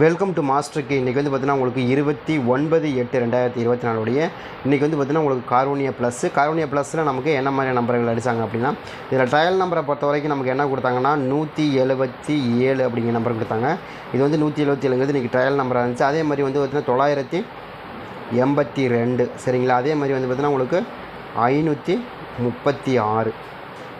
Welcome to master K இன்றைக்கி வந்து பார்த்தீங்கன்னா உங்களுக்கு இருபத்தி ஒன்பது எட்டு ரெண்டாயிரத்தி இருபத்தி நாலுடைய இன்றைக்கி வந்து பார்த்தீங்கன்னா உங்களுக்கு கார்வோனியா ப்ளஸ் கார்வோனியா ப்ளஸில் நமக்கு என்ன மாதிரி நம்பர்கள் அடித்தாங்க அப்படின்னா இதில் ட்ரையல் நம்பரை பொறுத்த வரைக்கும் நமக்கு என்ன கொடுத்தாங்கன்னா நூற்றி எழுபத்தி ஏழு அப்படிங்கிற நம்பர் கொடுத்தாங்க. இது வந்து நூற்றி எழுபத்தி ஏழுங்கிறது இன்றைக்கி ட்ரையல் நம்பராக இருந்துச்சு. அதே மாதிரி வந்து பார்த்திங்கன்னா தொள்ளாயிரத்தி எண்பத்தி ரெண்டு சரிங்களா? அதே மாதிரி வந்து பார்த்திங்கன்னா உங்களுக்கு ஐநூற்றி முப்பத்தி ஆறு.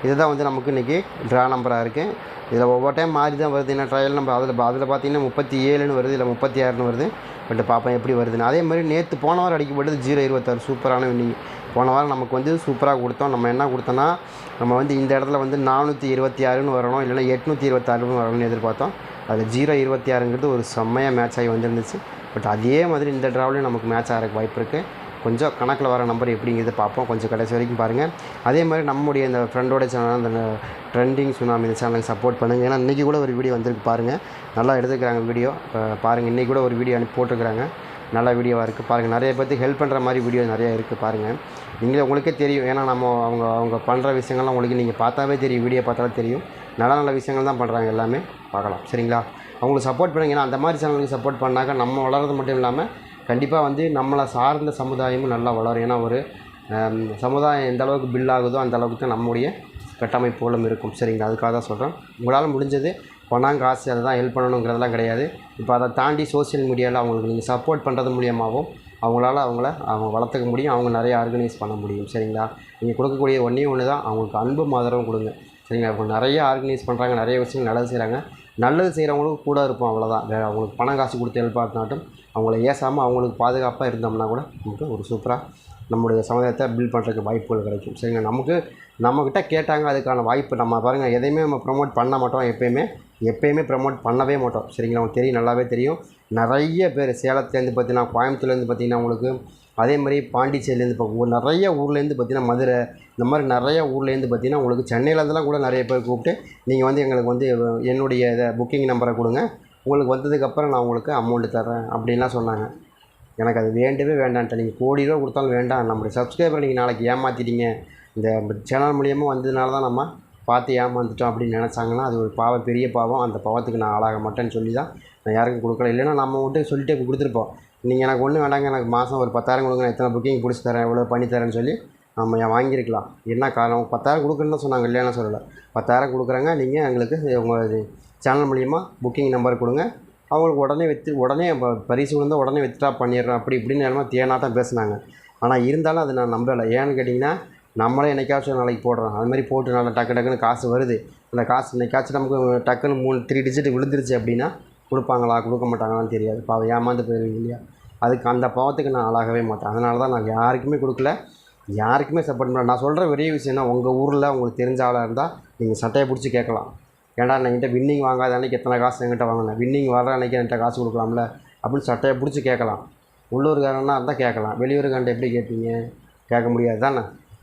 இதுதான் வந்து நமக்கு இன்றைக்கி ட்ரா நம்பராக இருக்குது இதில் ஒவ்வொரு டைம் மாறி தான் வருது. என்ன ட்ரையல் நம்பர் அதில் அதில் பார்த்தீங்கன்னா முப்பத்தி ஏழுன்னு வருது இல்லை முப்பத்தி ஆறுன்னு வருது. பட் பார்ப்போம் எப்படி வருதுன்னு. அதே மாதிரி நேற்று போன வாரம் அடிக்கப்பட்டது ஜீரோ இருபத்தாறு. சூப்பரான இன்னிங் போன வாரம் நமக்கு வந்து சூப்பராக கொடுத்தோம். நம்ம என்ன கொடுத்தோன்னா நம்ம வந்து இந்த இடத்துல வந்து நானூற்றி இருபத்தி ஆறுன்னு வரணும் இல்லைன்னா எட்நூற்றி இருபத்தாறுன்னு வரணும்னு எதிர்பார்த்தோம். அதில் ஜீரோ இருபத்தி ஆறுங்கிறது ஒரு செம்மையாக மேட்ச் ஆகி வந்துருந்துச்சு. பட் அதே மாதிரி இந்த ட்ராவலையும் நமக்கு மேட்ச் ஆகிறதுக்கு வாய்ப்பு இருக்குது கொஞ்சம் கணக்கில் வர நம்பர் எப்படிங்கிறத பார்ப்போம். கொஞ்சம் கடைசி வரைக்கும் பாருங்கள் அதே மாதிரி நம்முடைய இந்த ஃப்ரெண்டோட சேனல் அந்த ட்ரெண்டிங் சுனாமி இந்த சேனலுக்கு சப்போர்ட் பண்ணுங்கள் ஏன்னா இன்றைக்கி கூட ஒரு வீடியோ வந்திருக்கு பாருங்கள் நல்லா எடுத்துக்கிறாங்க வீடியோ பாருங்கள் இன்றைக்கி கூட ஒரு வீடியோ அனுப்பி போட்டிருக்கிறாங்க. நல்ல வீடியோவாக இருக்குது பாருங்கள் நிறைய பேர்த்துக்கு ஹெல்ப் பண்ணுற மாதிரி வீடியோ நிறைய இருக்குது பாருங்கள் நீங்களே உங்களுக்கே தெரியும். ஏன்னா நம்ம அவங்க அவங்க பண்ணுற விஷயங்கள்லாம் உங்களுக்கு நீங்கள் பார்த்தாவே தெரியும். வீடியோ பார்த்தாலே தெரியும். நல்ல நல்ல விஷயங்கள் தான் பண்ணுறாங்க எல்லாமே. பார்க்கலாம். சரிங்களா? அவங்களுக்கு சப்போர்ட் பண்ணுங்க. ஏன்னா அந்த மாதிரி சேனலுக்கு சப்போர்ட் பண்ணாக்க நம்ம வளர்றது மட்டும் இல்லாமல் கண்டிப்பாக வந்து நம்மளை சார்ந்த சமுதாயமும் நல்லா வளரும். ஏன்னா ஒரு சமுதாயம் எந்த அளவுக்கு பில் ஆகுதோ அந்த அளவுக்கு தான் நம்முடைய கட்டமைப்புகளும் இருக்கும். சரிங்களா? அதுக்காக தான் சொல்கிறேன் உங்களால் முடிஞ்சது பணம் காசு அதை தான் ஹெல்ப் பண்ணணுங்கிறதெல்லாம் கிடையாது. இப்போ அதை தாண்டி சோஷியல் மீடியாவில் அவங்களுக்கு நீங்கள் சப்போர்ட் பண்ணுறது மூலியமாகவும் அவங்களால அவங்கள அவங்க வளர்த்துக்க முடியும். அவங்க நிறைய ஆர்கனைஸ் பண்ண முடியும். சரிங்களா? நீங்கள் கொடுக்கக்கூடிய ஒன்றே ஒன்று தான் அவங்களுக்கு அன்பு ஆதரவும் கொடுங்க. சரிங்களா? அவங்க நிறைய ஆர்கனைஸ் பண்ணுறாங்க நிறைய விஷயங்கள் நல்லது செய்கிறாங்க நல்லது செய்கிறவங்களுக்கு கூட இருப்போம் அவ்வளோதான் வேறு அவங்களுக்கு பணம் காசு கொடுத்து ஹெல்ப் அவங்கள ஏசாமல் அவங்களுக்கு பாதுகாப்பாக இருந்தோம்னா கூட நமக்கு ஒரு சூப்பராக நம்முடைய சமுதாயத்தை பில்ட் பண்ணுறதுக்கு வாய்ப்புகள் கிடைக்கும். சரிங்க நமக்கு நம்மக்கிட்ட கேட்டாங்க அதுக்கான வாய்ப்பு நம்ம பாருங்கள் எதையுமே நம்ம ப்ரொமோட் பண்ண மாட்டோம் எப்பயுமே. எப்போயுமே ப்ரமோட் பண்ணவே மாட்டோம். சரிங்களா? உங்களுக்கு தெரியும் நல்லாவே தெரியும். நிறைய பேர் சேலத்துலேருந்து பார்த்தீங்கன்னா கோயம்புத்தூர்லேருந்து பார்த்தீங்கன்னா உங்களுக்கு அதே மாதிரி பாண்டிச்சேரியிலேருந்து இப்போ நிறைய ஊர்லேருந்து பார்த்தீங்கன்னா மதுரை இந்த மாதிரி நிறைய ஊர்லேருந்து பார்த்தீங்கன்னா உங்களுக்கு சென்னையிலேருந்துலாம் கூட நிறைய பேர் கூப்பிட்டு நீங்கள் வந்து எங்களுக்கு வந்து என்னுடைய இதை புக்கிங் நம்பரை கொடுங்க. உங்களுக்கு வந்ததுக்கப்புறம் நான் உங்களுக்கு அமௌண்ட்டு தரேன் அப்படின்லாம் சொன்னாங்க. எனக்கு அது வேண்டவே வேண்டான்ட்டு நீங்கள் கோடி ரூபா கொடுத்தாலும் வேண்டாம். நம்மளுடைய சப்ஸ்கிரைபர் நீங்கள் நாளைக்கு ஏமாற்றிட்டீங்க இந்த சேனல் மூலியமாக வந்ததுனால தான் நம்ம பார்த்து ஏமாந்துட்டோம் அப்படின்னு நினச்சாங்கன்னா அது ஒரு பாவம் பெரிய பாவம். அந்த பாவத்துக்கு நான் ஆளாக மாட்டேன்னு சொல்லி தான் நான் யாருக்கும் கொடுக்கல. இல்லைன்னா நம்ம மட்டும் சொல்லிட்டு கொடுத்துருப்போம். நீங்கள் எனக்கு ஒன்றும் வேண்டாங்க எனக்கு மாதம் ஒரு பத்தாயிரம் கொடுங்க நான் எத்தனை புக்கிங் பிடிச்சி தரேன் எவ்வளோ பண்ணி தரேன்னு சொல்லி நம்ம ஏன் வாங்கியிருக்கலாம்? என்ன காரணம்? பத்தாயிரம் கொடுக்குறேன்னு சொன்னாங்க இல்லைன்னா சொல்லலை. பத்தாயிரம் கொடுக்குறாங்க நீங்கள் எங்களுக்கு உங்கள் சேனல் மூலியமாக புக்கிங் நம்பர் கொடுங்க. அவங்களுக்கு உடனே விற்று உடனே பரிசு விழுந்தால் உடனே வித்ட்ரா பண்ணிடுறோம் அப்படி இப்படின்னு என்னமோ தேனாட்டம் பேசுனாங்க. ஆனால் இருந்தாலும் அது நான் நம்பலை. ஏன்னு கேட்டிங்கன்னா நம்மளே என்னைக்காச்சும் நாளைக்கு போடுறோம். அது மாதிரி போட்டு நல்லா டக்கு டக்குன்னு காசு வருது. அந்த காசு என்னைக்காச்சும் நமக்கு டக்குன்னு மூணு த்ரீ டிஜிட் விழுந்துருச்சு அப்படின்னா கொடுப்பாங்களா? கொடுக்க மாட்டாங்களான்னு தெரியாது. பாவம் ஏமாந்து போயிருவீங்க இல்லையா? அதுக்கு அந்த பாவத்துக்கு நான் ஆளாகவே மாட்டேன். அதனால தான் நான் யாருக்குமே கொடுக்கல. யாருக்குமே சப்போர்ட் பண்ணல. நான் சொல்கிற பெரிய விஷயம்னா உங்கள் ஊரில் உங்களுக்கு தெரிஞ்ச ஆளாக இருந்தால் நீங்கள் சட்டையை பிடிச்சி கேட்கலாம். ஏன்டா என்கிட்ட வின்னிங் வாங்காத அன்னைக்கு எத்தனை காசு என்கிட்ட வாங்கினேன் வின்னிங் வர அன்னைக்கு என்கிட்ட காசு கொடுக்கலாம்ல? அப்படின்னு சட்டையை பிடிச்சி கேட்கலாம். உள்ளூர்காரனா இருந்தால் கேட்கலாம். வெளியூருக்காண்ட எப்படி கேட்பீங்க? கேட்க முடியாது தானே?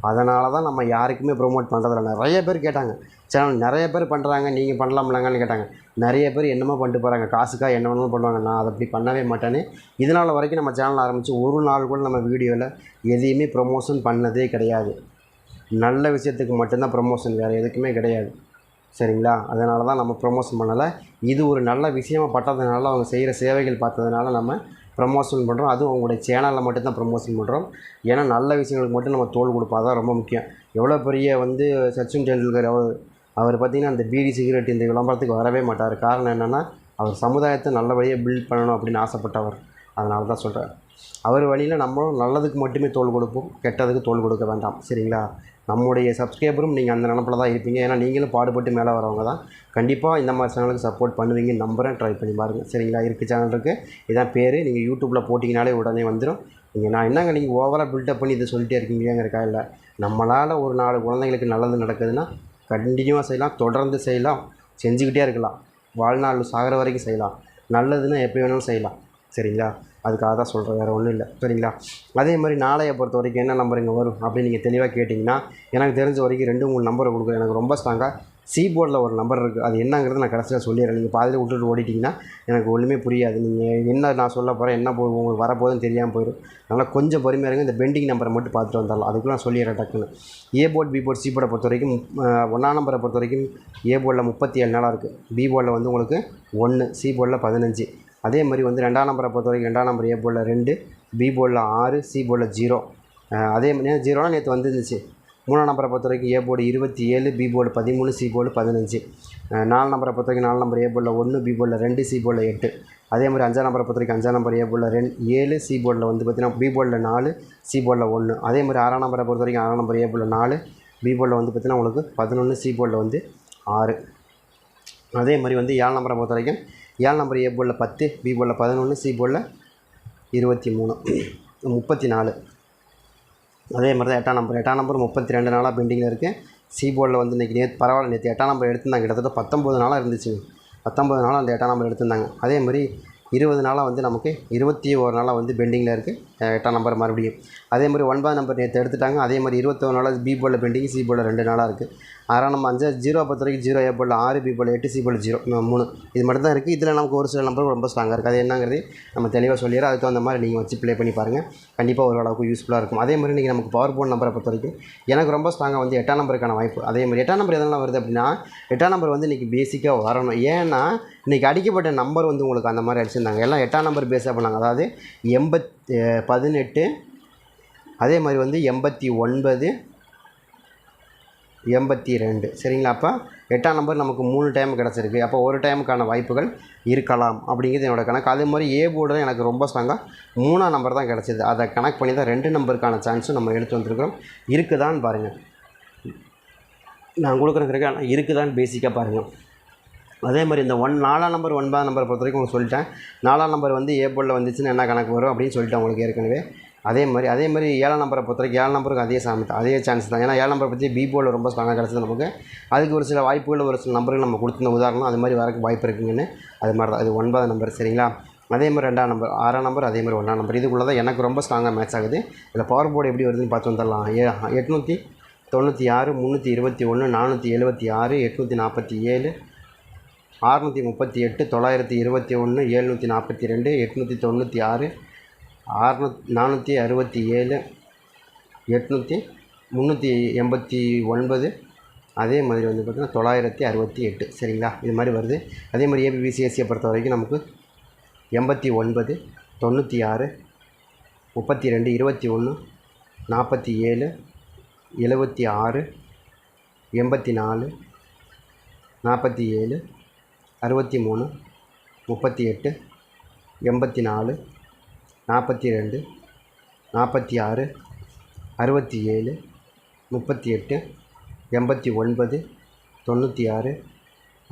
அதனால தான் நம்ம யாருக்குமே ப்ரொமோட் பண்ணுறதில்ல நிறைய பேர் கேட்டாங்க சேனல் நிறைய பேர் பண்ணுறாங்க நீங்கள் பண்ணலாம்லங்கன்னு கேட்டாங்க. நிறைய பேர் என்னமோ பண்ணிட்டு போகிறாங்க காசுக்காக என்ன வேணுமோ பண்ணுவாங்க. நான் அதை அப்படி பண்ணவே மாட்டேன்னு இதனால் வரைக்கும் நம்ம சேனல் ஆரம்பித்து ஒரு நாள் கூட நம்ம வீடியோவில் எதையுமே ப்ரொமோஷன் பண்ணதே கிடையாது. நல்ல விஷயத்துக்கு மட்டும்தான் ப்ரொமோஷன் வேறு எதுக்குமே கிடையாது. சரிங்களா? அதனால தான் நம்ம ப்ரொமோஷன் பண்ணலை. இது ஒரு நல்ல விஷயமா பட்டதுனால அவங்க செய்கிற சேவைகள் பார்த்ததுனால நம்ம ப்ரமோஷன் பண்ணுறோம் அதுவும் அவங்களுடைய சேனலில் மட்டும்தான் ப்ரமோஷன் பண்ணுறோம் ஏன்னா நல்ல விஷயங்களுக்கு மட்டும் நம்ம தோல் கொடுப்பா தான் ரொம்ப முக்கியம். எவ்வளோ பெரிய வந்து சச்சின் டெண்டுல்கர் அவர் அவர் பார்த்திங்கன்னா அந்த பீடி சிகரெட் இந்த விளம்பரத்துக்கு வரவே மாட்டார். காரணம் என்னென்னா அவர் சமுதாயத்தை நல்லபடியாக பில்ட் பண்ணணும் அப்படின்னு ஆசைப்பட்டவர். அதனால தான் சொல்கிறேன் அவர் வழியில் நம்மளும் நல்லதுக்கு மட்டுமே தோல் கொடுப்போம் கெட்டதுக்கு தோல் கொடுக்க வேண்டாம். சரிங்களா? நம்முடைய சப்ஸ்கிரைபரும் நீங்கள் அந்த நினப்பில் தான் இருப்பீங்க. ஏன்னா நீங்களும் பாடுபட்டு மேலே வரவங்க தான். கண்டிப்பாக இந்த மாதிரி சேனலுக்கு சப்போர்ட் பண்ணுவீங்க நம்புகிறேன் ட்ரை பண்ணி பாருங்கள் சரிங்களா? இருக்குது சேனல் இருக்குது இதான் பேர். நீங்கள் யூடியூப்பில் போட்டிங்கனாலே உடனே வந்துடும் நீங்கள் நான் என்னங்க நீங்கள் ஓவராக பில்டப் பண்ணி இதை சொல்லிட்டே இருக்கீங்களேங்கிறக்கா இல்லை நம்மளால் ஒரு நாலு குழந்தைங்களுக்கு நல்லது நடக்குதுன்னா கண்டினியூவாக செய்யலாம். தொடர்ந்து செய்யலாம். செஞ்சுக்கிட்டே இருக்கலாம். வாழ்நாள் சாகிற வரைக்கும் செய்யலாம். நல்லதுன்னா எப்போ வேணாலும் செய்யலாம். சரிங்களா? அதுக்காக தான் சொல்கிறேன் வேறு ஒன்றும் இல்லை. சரிங்களா? அதே மாதிரி நாளையை பொறுத்த வரைக்கும் என்ன நம்பர் இங்கே வரும் அப்படின்னு நீங்கள் தெளிவாக கேட்டிங்கன்னா எனக்கு தெரிஞ்ச வரைக்கும் ரெண்டு மூணு நம்பரை கொடுக்குறேன். எனக்கு ரொம்ப ஸ்ட்ராங்காக சி போர்டில் ஒரு நம்பர் இருக்குது அது என்னங்கிறது நான் கடைசியில் சொல்லிடுறேன். நீங்கள் பாதியில் விட்டுட்டு ஓடிட்டிங்கன்னா எனக்கு ஒன்றுமே புரியாது. நீங்கள் என்ன நான் சொல்ல போகிறேன் என்ன போ உங்களுக்கு வரப்போகுதுன்னு தெரியாமல் போயிடும் அதனால் கொஞ்சம் பொறுமையாக இருங்க. இந்த பெண்டிங் நம்பரை மட்டும் பார்த்துட்டு வந்துடலாம். அதுக்குள்ள நான் சொல்லிடுறேன் டக்குன்னு. A board B board C போர்டை பொறுத்த வரைக்கும் ஒன்றாம் நம்பரை பொறுத்த வரைக்கும் ஏ போர்டில் முப்பத்தி ஏழு நாளாக இருக்குது பி போர்டில் வந்து உங்களுக்கு ஒன்று சி போர்டில் பதினஞ்சு. அதே மாதிரி வந்து ரெண்டாம் நம்பரை பொறுத்த வரைக்கும் ரெண்டாம் நம்பர் ஏ போலில் ரெண்டு பி போலில் ஆறு சி போலில் ஜீரோ அதே மாதிரி ஜீரோனா நேற்று வந்துருந்துச்சு. மூணாம் நம்பரை பொறுத்த வரைக்கும் ஏ போர்டு இருபத்தி ஏழு பி போர்டு பதிமூணு சி போர்டு பதினஞ்சு. நாலு நம்பரை பொறுத்த வரைக்கும் நாலு நம்பர் ஏ போர்டில் ஒன்று பி போர்டில் ரெண்டு சி போர்டில் எட்டு. அதே மாதிரி அஞ்சாம் நம்பரை பொறுத்த வரைக்கும் அஞ்சாம் நம்பர் ஏ போர்டில் ரெண்டு ஏழு சி போர்டில் வந்து பார்த்தீங்கன்னா பி போர்டில் நாலு சி போர்டில் ஒன்று அதே மாதிரி ஆறாம் நம்பரை பொறுத்த வரைக்கும் ஆறாம் நம்பர் ஏ போர்டில் நாலு பி போர்டில் வந்து பார்த்திங்கன்னா உங்களுக்கு பதினொன்று சி போர்டில் வந்து ஆறு. அதே மாதிரி வந்து ஏழு நம்பரை பொறுத்த வரைக்கும் ஏழு நம்பர் ஏ போர்டில் பத்து பி போர்டில் பதினொன்று சி போர்டில் இருபத்தி மூணு முப்பத்தி நாலு. அதே மாதிரி தான் எட்டாம் நம்பர். எட்டாம் நம்பர் முப்பத்தி ரெண்டு நாளாக பெண்டிங்கில் இருக்குது சி போர்டில் வந்து இன்றைக்கி நேற்று பரவாயில்ல நேற்று எட்டாம் நம்பர் எடுத்திருந்தாங்க. கிட்டத்தட்ட பத்தொம்பது நாளாக இருந்துச்சு பத்தொம்பது நாளாக அந்த எட்டாம் நம்பர் எடுத்திருந்தாங்க. அதே மாதிரி இருபது நாளாக வந்து நமக்கு இருபத்தி ஒரு நாளாக வந்து பெண்டிங்கில் இருக்குது எட்டாம் நம்பர் மறுபடியும். அதே மாதிரி ஒன்பதாம் நம்பர் நேற்று எடுத்துட்டாங்க. அதே மாதிரி இருபத்தொரு நாளாக பி போர்டில் பெண்டிங் சி போர்டில் ரெண்டு நாளாக இருக்குது அதனால் நம்ம அஞ்சு ஜீரோ பொறுத்த வரைக்கும் ஜீரோ ஏ போல் ஆறு பி போல் எட்டு சி போல் ஜீரோ மூணு. இது மட்டும் தான் இருக்குது இதில் நமக்கு ஒரு சில நம்பர் ரொம்ப ஸ்ட்ராங்காக இருக்குது அது என்னங்கிறது நம்ம தெளிவாக சொல்லிடுறோம் அதுக்கு தகுந்த மாதிரி நீங்கள் வச்சு ப்ளே பண்ணி பாருங்கள் கண்டிப்பாக ஒரு அளவுக்கு யூஸ்ஃபுல்லாக இருக்கும். அதே மாதிரி இன்றைக்கி நமக்கு பவர் போர்ட் நம்பரை பொறுத்த வரைக்கும் எனக்கு ரொம்ப ஸ்ட்ராங்காக வந்து எட்டாம் நம்பருக்கான வாய்ப்பு. அதே மாதிரி எட்டாம் நம்பர் எதனால் வருது அப்படின்னா எட்டாம் நம்பர் வந்து இன்றைக்கி பேசிக்காக வரணும். ஏன்னா இன்றைக்கி அடிக்கப்பட்ட நம்பர் வந்து உங்களுக்கு அந்த மாதிரி அடிச்சிருந்தாங்க. எல்லாம் எட்டாம் நம்பர் பேஸாக பண்ணாங்க. அதாவது எண்பத் பதினெட்டு அதே மாதிரி வந்து எண்பத்தி ஒன்பது எண்பத்தி ரெண்டு. சரிங்களா? அப்போ எட்டாம் நம்பர் நமக்கு மூணு டைம் கிடச்சிருக்கு. அப்போ ஒரு டைமுக்கான வாய்ப்புகள் இருக்கலாம் அப்படிங்கிறது என்னோடய கணக்கு. அதே மாதிரி ஏ தான் எனக்கு ரொம்ப ஸ்ட்ராங்காக மூணாம் நம்பர் தான் கிடச்சிது. அதை கணக்கு பண்ணி தான் ரெண்டு நம்பருக்கான சான்ஸும் நம்ம எடுத்து வந்திருக்கிறோம். இருக்குதான்னு பாருங்கள் நான் கொடுக்குறேங்கிறக்கு ஆனால் இருக்குதான்னு பேசிக்காக பாருங்கள் அதே மாதிரி இந்த ஒன் நாலாம் நம்பர் ஒன்பதாம் நம்பரை பொறுத்த வரைக்கும் உங்களுக்கு சொல்லிட்டேன். நாலாம் நம்பர் வந்து ஏ போர்டில் வந்துச்சுன்னா என்ன கணக்கு வரும் அப்படின்னு சொல்லிட்டேன் உங்களுக்கு ஏற்கனவே. அதே மாதிரி அதே மாதிரி ஏழாம் நம்பரை பொறுத்தவரைக்கும் ஏழாம் நம்பருக்கு அதே சாமி தான் அதே சான்ஸ் தான். ஏன்னா ஏழாம் நம்பரை பற்றி பி போர்டில் ரொம்ப ஸ்ட்ராங்காக கிடச்சது நமக்கு. அதுக்கு ஒரு சில வாய்ப்புகள் ஒரு சில நம்பர்கள் நம்ம கொடுத்துருந்த உதாரணம் அது மாதிரி வரக்கு வாய்ப்பு இருக்குங்கன்னு அது மாதிரி தான் அது ஒன்பதாம் நம்பர் சரிங்களா? அதே மாதிரி ரெண்டாம் நம்பர் ஆறாம் நம்பர் அதே மாதிரி ஒன்றாம் நம்பர் இதுக்குள்ளே தான் எனக்கு ரொம்ப ஸ்ட்ராங்காக மேட்ச் ஆகுது. இதில் பவர் போர்டு எப்படி வருதுன்னு பார்த்து வந்துடலாம். ஏ எட்நூற்றி தொண்ணூற்றி ஆறு முந்நூற்றி இருபத்தி ஒன்று நானூற்றி எழுபத்தி ஆறு எட்நூற்றி நாற்பத்தி ஏழு அறுநூற்றி முப்பத்தி எட்டு தொள்ளாயிரத்தி இருபத்தி ஒன்று ஏழ்நூற்றி நாற்பத்தி ரெண்டு எட்நூற்றி தொண்ணூற்றி ஆறு அறுநூ நானூற்றி அறுபத்தி ஏழு எட்நூற்றி முந்நூற்றி எண்பத்தி ஒன்பது. அதே மாதிரி வந்து பார்த்திங்கன்னா தொள்ளாயிரத்தி அறுபத்தி எட்டு. சரிங்களா? இது மாதிரி வருது. அதே மாதிரி ஏபிபிசிஎஸ்சியை பொறுத்த வரைக்கும் நமக்கு எண்பத்தி ஒன்பது தொண்ணூற்றி ஆறு முப்பத்தி ரெண்டு இருபத்தி ஒன்று நாற்பத்தி ஏழு எழுபத்தி ஆறு எண்பத்தி நாலு நாற்பத்தி ஏழு அறுபத்தி மூணு முப்பத்தி எட்டு எண்பத்தி நாலு நாற்பத்தி ரெண்டு நாற்பத்தி ஆறு அறுபத்தி ஏழு முப்பத்தி எட்டு எண்பத்தி ஒன்பது தொண்ணூற்றி ஆறு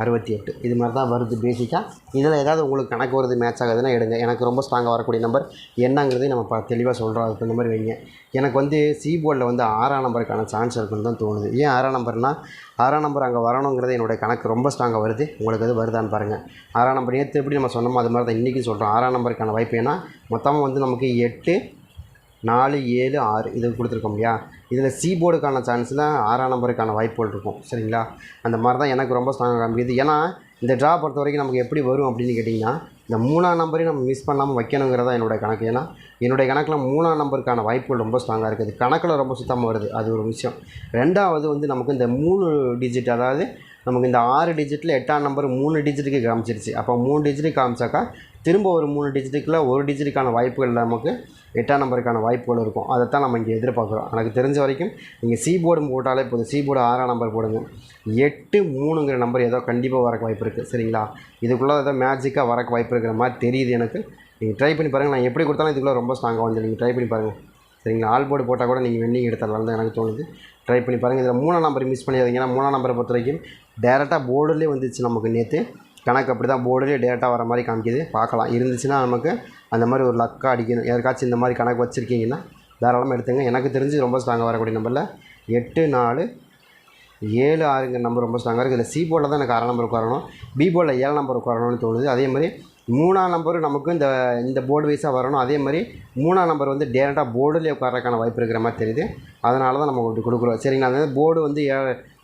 அறுபத்தி எட்டு. இது மாதிரி தான் வருது பேசிக்காக இதில் ஏதாவது உங்களுக்கு கணக்கு வருது மேட்ச் ஆகுதுன்னா எடுங்க. எனக்கு ரொம்ப ஸ்ட்ராங்காக வரக்கூடிய நம்பர் என்னங்கிறதையும் நம்ம ப தெளிவாக சொல்கிறோம் அதுக்கு இந்த மாதிரி வைங்க. எனக்கு வந்து சி போர்டில் வந்து ஆறாம் நம்பருக்கான சான்ஸ் இருக்குன்னு தான் தோணுது. ஏன் ஆறாம் நம்பர்னால் ஆறாம் நம்பர் அங்கே வரணுங்கிறது என்னுடைய கணக்கு ரொம்ப ஸ்ட்ராங்காக வருது. உங்களுக்கு அது வருதான்னு பாருங்கள் ஆறாம் நம்பர் நேற்று எப்படி நம்ம சொன்னோமோ அது மாதிரி தான் இன்றைக்கும் சொல்கிறோம் ஆறாம் நம்பருக்கான வாய்ப்பு ஏன்னா மொத்தமாக வந்து நமக்கு எட்டு நாலு ஏழு ஆறு இது கொடுத்துருக்கோம் இல்லையா இதில் சி போர்டுக்கான சான்ஸில் ஆறாம் நம்பருக்கான வாய்ப்புகள் இருக்கும். சரிங்களா? அந்த மாதிரி தான் எனக்கு ரொம்ப ஸ்ட்ராங்காக காமிக்குது. ஏன்னா இந்த ட்ரா பொறுத்த வரைக்கும் நமக்கு எப்படி வரும் அப்படின்னு கேட்டிங்கன்னா இந்த மூணாம் நம்பரையும் நம்ம மிஸ் பண்ணாமல் வைக்கணுங்கிறதா என்னுடைய கணக்கு. ஏன்னா என்னுடைய கணக்கில் மூணாம் நம்பருக்கான வாய்ப்புகள் ரொம்ப ஸ்ட்ராங்காக இருக்குது. கணக்கில் ரொம்ப சுத்தமாக வருது. அது ஒரு விஷயம். ரெண்டாவது வந்து நமக்கு இந்த மூணு டிஜிட் அதாவது நமக்கு இந்த ஆறு டிஜிட்டில் எட்டாம் நம்பர் மூணு டிஜிட்டுக்கு காமிச்சிருச்சு. அப்போ மூணு டிஜிட்டுக்கு காமிச்சாக்கா திரும்ப ஒரு மூணு டிஜிட்டுக்குள்ள ஒரு டிஜிட்டுக்கான வாய்ப்புகள் நமக்கு எட்டாம் நம்பருக்கான வாய்ப்புகள் இருக்கும். அதைத்தான் நம்ம இங்கே எதிர்பார்க்குறோம். எனக்கு தெரிஞ்ச வரைக்கும் நீங்கள் சி போர்டு போட்டாலே போதும். சி போர்டு ஆறாம் நம்பர் போடுங்க. எட்டு மூணுங்கிற நம்பர் ஏதோ கண்டிப்பாக வரக்கு வாய்ப்பு இருக்குது சரிங்களா? இதுக்குள்ளே ஏதோ மேஜிக்காக வரக்கு வாய்ப்பு இருக்கிற மாதிரி தெரியுது எனக்கு. நீங்கள் ட்ரை பண்ணி பாருங்கள் நான் எப்படி கொடுத்தாலும் இதுக்குள்ளே ரொம்ப ஸ்ட்ராங்காக வந்து நீங்கள் ட்ரை பண்ணி பாருங்கள் சரிங்களா? ஆல் போர்டு போட்டால் கூட நீங்கள் வெண்டிங் எடுத்துடலாம். தான் எனக்கு தோணுது. ட்ரை பண்ணி பாருங்கள் இதில் மூணாம் நம்பர் மிஸ் பண்ணிடாதீங்கன்னா மூணாம் நம்பரை பொறுத்த வரைக்கும் டேரெக்டாக போர்டுலேயே வந்துச்சு நமக்கு நேற்று கணக்கு அப்படி தான் போர்டுலேயே டேரெக்டாக வர மாதிரி காமிக்குது. பார்க்கலாம். இருந்துச்சுன்னா நமக்கு அந்த மாதிரி ஒரு லக்காக அடிக்கணும். யாருக்காச்சும் இந்த மாதிரி கணக்கு வச்சுருக்கீங்கன்னா தாராளமாக எடுத்துங்க. எனக்கு தெரிஞ்சு ரொம்ப ஸ்ட்ராங்காக வரக்கூடிய நம்பரில் எட்டு நாலு ஏழு ஆறுங்கிற நம்பர் ரொம்ப ஸ்ட்ராங்காக இருக்குது இதில் சி போர்டில் தான் எனக்கு ஆறாம் நம்பருக்கு வரணும். பி போர்டில் ஏழு நம்பருக்கு வரணும்னு தோணுது. அதே மாதிரி மூணாம் நம்பரும் நமக்கு இந்த இந்த போர்டு வைஸாக வரணும். அதே மாதிரி மூணாம் நம்பர் வந்து டேரெக்டாக போர்டுலேயே உட்காரக்கான வாய்ப்பு இருக்கிற மாதிரி தெரியுது. அதனால தான் நம்ம இப்படி கொடுக்குறோம். சரிங்களா? அந்த போர்டு வந்து ஏ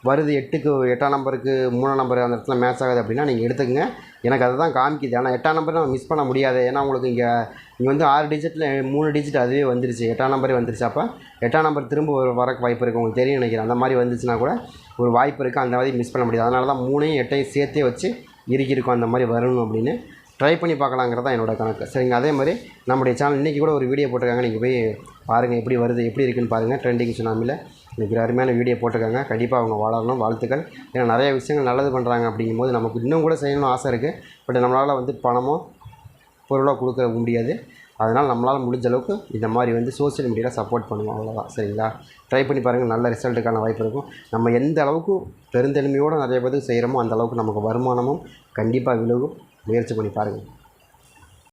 வருது எட்டுக்கு எட்டாம் நம்பருக்கு மூணாம் நம்பர் அந்த இடத்துல மேட்ச் ஆகுது அப்படின்னா நீங்கள் எடுத்துக்கங்க. எனக்கு அதை தான் காமிக்குது. ஆனால் எட்டாம் நம்பர் நம்ம மிஸ் பண்ண முடியாது. ஏன்னா உங்களுக்கு இங்கே இங்கே வந்து ஆறு டிஜிட்டில் மூணு டிஜிட் அதுவே வந்துருச்சு. எட்டாம் நம்பரே வந்துருச்சு. அப்போ எட்டாம் நம்பர் திரும்ப ஒரு வரக்கு வாய்ப்பு இருக்குது உங்களுக்கு தெரியும் நினைக்கிறேன். அந்த மாதிரி வந்துச்சுன்னா கூட ஒரு வாய்ப்பு இருக்குது அந்த மாதிரி மிஸ் பண்ண முடியாது. அதனால தான் மூணையும் எட்டையும் சேர்த்தே வச்சு இறுக்கியிருக்கும் அந்த மாதிரி வரணும் அப்படின்னு ட்ரை பண்ணி பார்க்கலாங்கிறது தான் என்னோட கணக்கு. சரிங்க அதே மாதிரி நம்முடைய சேனல் இன்றைக்கி கூட ஒரு வீடியோ போட்டிருக்காங்க. நீங்கள் போய் பாருங்கள் எப்படி வருது எப்படி இருக்குன்னு பாருங்கள் ட்ரெண்டிங் சுனாமியில் இன்றைக்கி ஒரு அருமையான வீடியோ போட்டிருக்காங்க. கண்டிப்பாக அவங்க வாழணும் வாழ்த்துக்கள். ஏன்னா நிறைய விஷயங்கள் நல்லது பண்ணுறாங்க அப்படிங்கும்போது நமக்கு இன்னும் கூட செய்யணும்னு ஆசை இருக்குது பட் நம்மளால் வந்து பணமோ பொருளோ கொடுக்க முடியாது. அதனால் நம்மளால் முடிஞ்ச அளவுக்கு இந்த மாதிரி வந்து சோஷியல் மீடியாவில் சப்போர்ட் பண்ணுவோம். அவ்வளோதான் சரிங்களா? ட்ரை பண்ணி பாருங்கள் நல்ல ரிசல்ட்டுக்கான வாய்ப்பு இருக்கும். நம்ம எந்த அளவுக்கு பெருந்தன்மையோடு நிறைய பேருக்கு செய்கிறோமோ அந்த அளவுக்கு நமக்கு வருமானமும் கண்டிப்பாக விழுகும். முயற்சி பண்ணி பாருங்கள்